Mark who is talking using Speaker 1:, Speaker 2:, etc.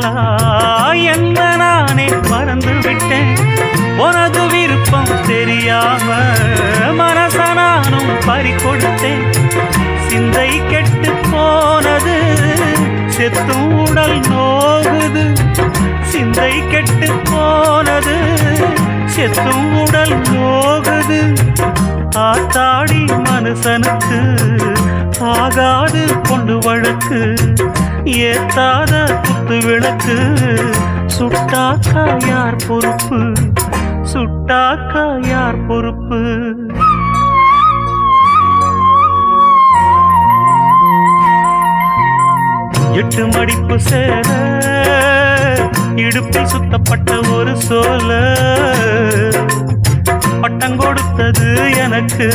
Speaker 1: காதலா என்ன நானே மறந்து விட்டேன் உனது விருப்பம் தெரியாம மனச நானும் பறி கொடுத்தேன் சிந்தை கெட்டு போனது செத்தும் உடல் நோகுது. சிந்தை கெட்டு போனது செத்தும் உடல் நோகுது. ஆத்தாடி மனுஷனுக்கு ஆகாது கொண்டு வழக்கு. ஏத்தாத குத்து விளக்கு சுட்டாக்கா யார் பொறுப்பு? சுட்டாக்கா யார் பொறுப்பு? எட்டு மடிப்பு சேர இடுப்பில் சுத்தப்பட்ட ஒரு சோல பட்டம் கொடுத்தது எனக்கு.